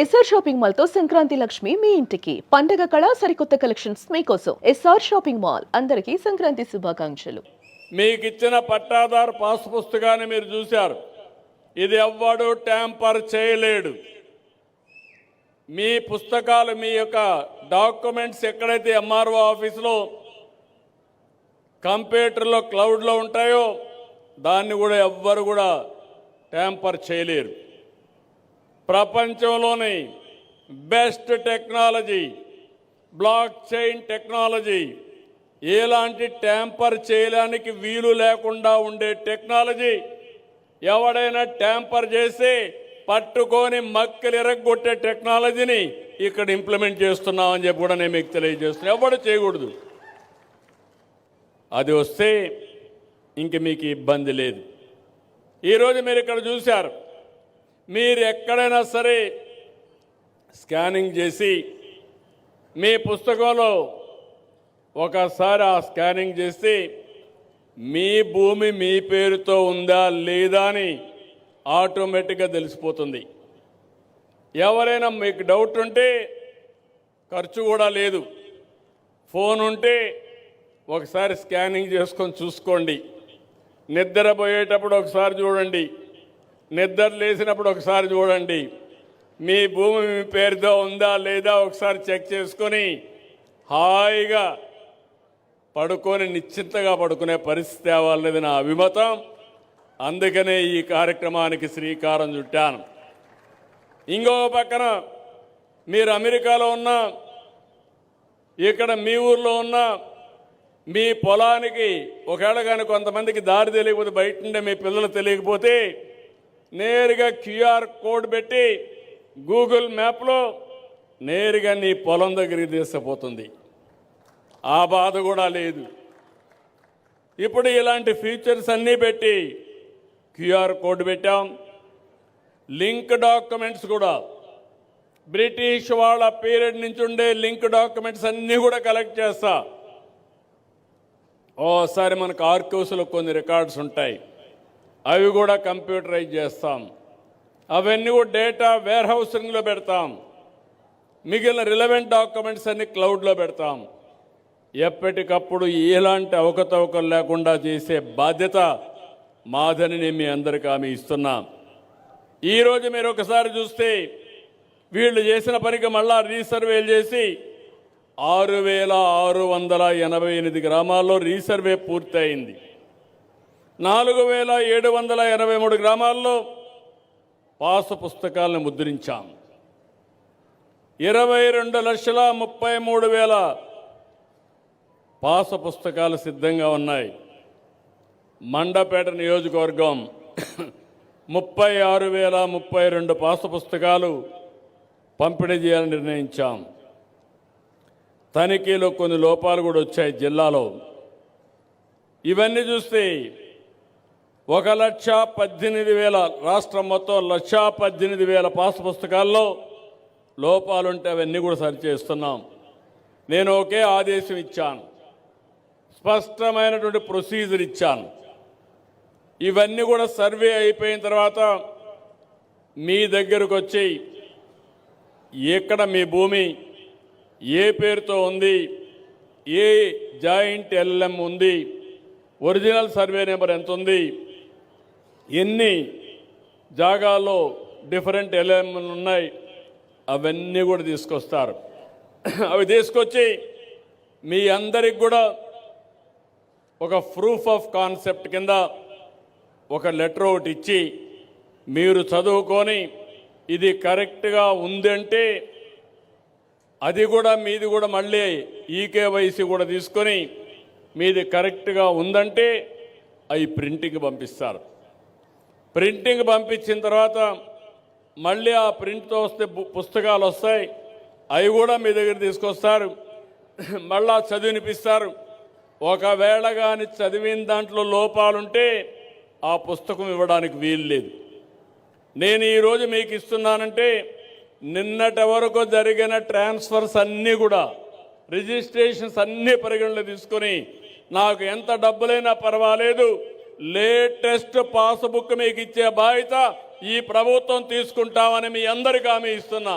SR shopping మాల్తో సంక్రాంతి లక్ష్మి మీ ఇంటికి. పండగ కళ సరికొత్త కలెక్షన్స్ మీకోసం ఎస్ఆర్ షాపింగ్ మాల్ అందరికీ సంక్రాంతి శుభాకాంక్షలు. మీకు ఇచ్చిన పట్టాదారు పాస్ పుస్తకాన్ని మీరు చూశారు. ఇది ఎవ్వడు ట్యాంపర్ చేయలేడు. మీ పుస్తకాలు మీ యొక్క డాక్యుమెంట్స్ ఎక్కడైతే ఎంఆర్ఓ ఆఫీసులో కంప్యూటర్లో క్లౌడ్లో ఉంటాయో దాన్ని కూడా ఎవ్వరు కూడా ట్యాంపర్ చేయలేరు. ప్రపంచంలోని best technology block chain technology ఎలాంటి ట్యాంపర్ చేయడానికి వీలు లేకుండా ఉండే టెక్నాలజీ ఎవడైనా ట్యాంపర్ చేసి పట్టుకొని మక్కలు ఎరగొట్టే టెక్నాలజీని ఇక్కడ ఇంప్లిమెంట్ చేస్తున్నామని చెప్పి కూడా నేను మీకు తెలియజేస్తున్నా. ఎవడు చేయకూడదు. అది వస్తే ఇంక మీకు ఇబ్బంది లేదు. ఈరోజు మీరు ఇక్కడ చూశారు. మీరు ఎక్కడైనా సరే స్కానింగ్ చేసి మీ పుస్తకంలో ఒకసారి ఆ స్కానింగ్ చేస్తే మీ భూమి మీ పేరుతో ఉందా లేదా అని ఆటోమేటిక్గా తెలిసిపోతుంది. ఎవరైనా మీకు డౌట్ ఉంటే ఖర్చు కూడా లేదు. ఫోన్ ఉంటే ఒకసారి స్కానింగ్ చేసుకొని చూసుకోండి. నిద్రపోయేటప్పుడు ఒకసారి చూడండి. నిద్ర లేచినప్పుడు ఒకసారి చూడండి. మీ భూమి మీ పేరుతో ఉందా లేదా ఒకసారి చెక్ చేసుకొని హాయిగా పడుకొని నిశ్చింతగా పడుకునే పరిస్థితి అవ్వాలనేది నా అభిమతం. అందుకనే ఈ కార్యక్రమానికి శ్రీకారం చుట్టాను. ఇంకో పక్కన మీరు అమెరికాలో ఉన్నా ఇక్కడ మీ ఊర్లో ఉన్నా మీ పొలానికి ఒకవేళ కానీ కొంతమందికి దారి తెలియకపోతే బయట ఉండే మీ పిల్లలు తెలియకపోతే నేరుగా క్యూఆర్ కోడ్ పెట్టి గూగుల్ మ్యాప్లో నేరుగా నీ పొలం దగ్గరికి తీసుకుపోతుంది. ఆ బాధ కూడా లేదు. ఇప్పుడు ఇలాంటి ఫీచర్స్ అన్నీ పెట్టి క్యూఆర్ కోడ్ పెట్టాం. లింక్ డాక్యుమెంట్స్ కూడా. బ్రిటిష్ వాళ్ళ పీరియడ్ నుంచి ఉండే లింక్ డాక్యుమెంట్స్ అన్నీ కూడా కలెక్ట్ చేస్తా. ఓసారి మనకు ఆర్కౌస్లో కొన్ని రికార్డ్స్ ఉంటాయి. అవి కూడా కంప్యూటరైజ్ చేస్తాం. అవన్నీ కూడా డేటా వేర్ హౌసింగ్లో పెడతాం. మిగిలిన రిలవెంట్ డాక్యుమెంట్స్ అన్ని క్లౌడ్లో పెడతాం. ఎప్పటికప్పుడు ఎలాంటి అవకతవకలు లేకుండా చేసే బాధ్యత మాదని నేను మీ అందరికీ ఆమె ఇస్తున్నా. ఈరోజు మీరు ఒకసారి చూస్తే వీళ్ళు చేసిన పనికి మళ్ళా రీసర్వేలు చేసి ఆరు వేల ఆరు వందల ఎనభై ఎనిమిది గ్రామాల్లో రీసర్వే పూర్తయింది. నాలుగు వేల ఏడు వందల ఎనభై మూడు గ్రామాల్లో పాస పుస్తకాలను ముద్రించాం. ఇరవై రెండు లక్షల ముప్పై మూడు వేల పాస పుస్తకాలు సిద్ధంగా ఉన్నాయి. మండపేట నియోజకవర్గం ముప్పై ఆరు వేల ముప్పై రెండు పాస పుస్తకాలు పంపిణీ చేయాలని నిర్ణయించాం. తనిఖీలో కొన్ని లోపాలు కూడా వచ్చాయి జిల్లాలో. ఇవన్నీ చూస్తే ఒక లక్ష పద్దెనిమిది వేల రాష్ట్రం మొత్తం లక్ష పద్దెనిమిది వేల పాస్ పుస్తకాల్లో లోపాలుంటే అవన్నీ కూడా సరిచేస్తున్నాం. నేను ఒకే ఆదేశం ఇచ్చాను. స్పష్టమైనటువంటి ప్రొసీజర్ ఇచ్చాను. ఇవన్నీ కూడా సర్వే అయిపోయిన తర్వాత మీ దగ్గరకు వచ్చి ఎక్కడ మీ భూమి ఏ పేరుతో ఉంది? ఏ జాయింట్ ఎల్ఎం ఉంది? ఒరిజినల్ సర్వే నెంబర్ ఎంత ఉంది ఎన్ని జాగాలో డిఫరెంట్ ఎల్ఎంలు ఉన్నాయి అవన్నీ కూడా తీసుకొస్తారు. అవి తీసుకొచ్చి మీ అందరికి కూడా ఒక ప్రూఫ్ ఆఫ్ కాన్సెప్ట్ కింద ఒక లెటర్ ఒకటి ఇచ్చి మీరు చదువుకొని ఇది కరెక్ట్గా ఉందంటే అది కూడా మీది కూడా మళ్ళీ ఈకేవైసీ కూడా తీసుకొని మీది కరెక్ట్గా ఉందంటే అవి ప్రింటింగ్ పంపిస్తారు. ప్రింటింగ్ పంపించిన తర్వాత మళ్ళీ ఆ ప్రింట్తో వస్తే పు- పుస్తకాలు వస్తాయి. అవి కూడా మీ దగ్గర తీసుకొస్తారు. మళ్ళా చదివినిపిస్తారు. ఒకవేళ కానీ చదివిన దాంట్లో లోపాలుంటే ఆ పుస్తకం ఇవ్వడానికి వీలు లేదు. నేను ఈరోజు మీకు ఇస్తున్నానంటే నిన్నటి వరకు జరిగిన ట్రాన్స్ఫర్స్ అన్నీ కూడా రిజిస్ట్రేషన్స్ అన్నీ పరిగణలో తీసుకొని నాకు ఎంత డబ్బులైనా పర్వాలేదు. లేటెస్ట్ పాస్బుక్ మీకు ఇచ్చే బాధ్యత ఈ ప్రభుత్వం తీసుకుంటామని మీ అందరికీ హామీ ఇస్తున్నా.